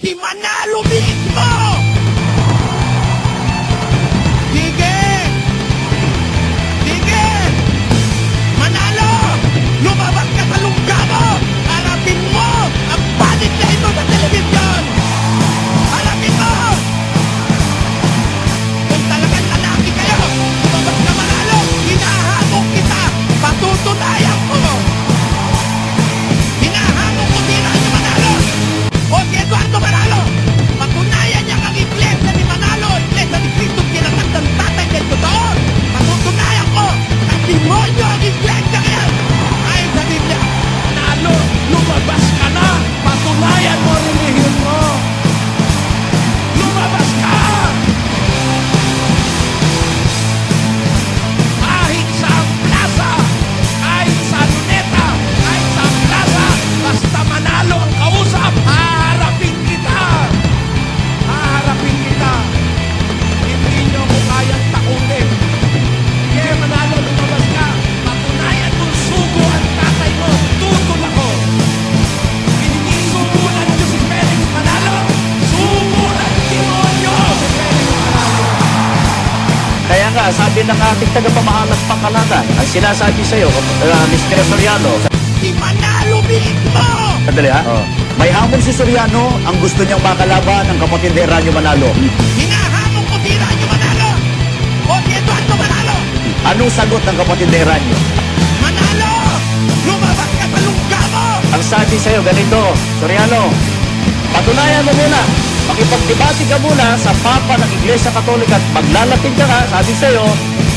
Si Manalo mismo! Sige! Kaya sabi ng ating tagapamahalang pangkalatan, ang sinasabi sa iyo, uh, Mr. Soriano, Si Manalo mismo! Sandali ha? May hamon si Soriano, ang gusto niyang makalaban ng kapatid ni Ranyo Manalo. Hinahamon ko tira ni Manalo! O si Eduardo Manalo! Anong sagot ng kapatid ni Ranyo? Manalo! Lumabas ka sa lungga mo! Ang sabi sa iyo, ganito, Soriano, patunayan mo muna, makipagdebate ka muna sa Papa ng Iglesia Katolika at maglalapit ka nga, sabi sa iyo,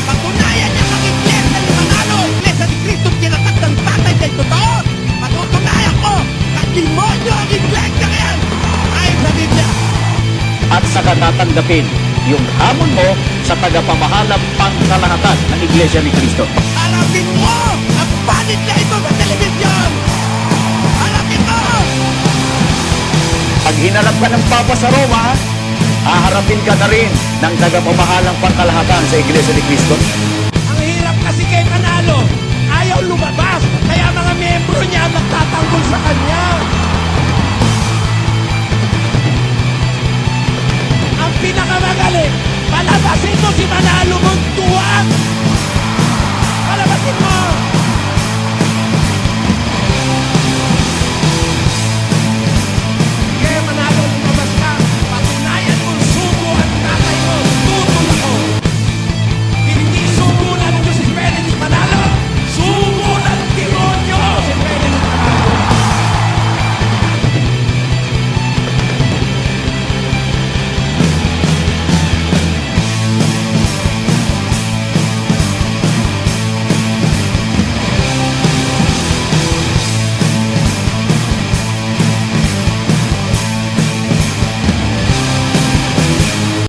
Patunayan niya ang iglesia ni Manalo! Iglesia ni Cristo kinatag ng tatay ng totoo! Patutunayan ko na demonyo ang iglesia ngayon! Ayon sa Biblia! at saka tatanggapin yung hamon mo sa tagapamahalang pangkalahatan ng Iglesia ni Cristo. Harapin mo hinarap ka ng Papa sa Roma, haharapin ka na rin ng tagapamahalang pangkalahatan sa Iglesia ni Cristo.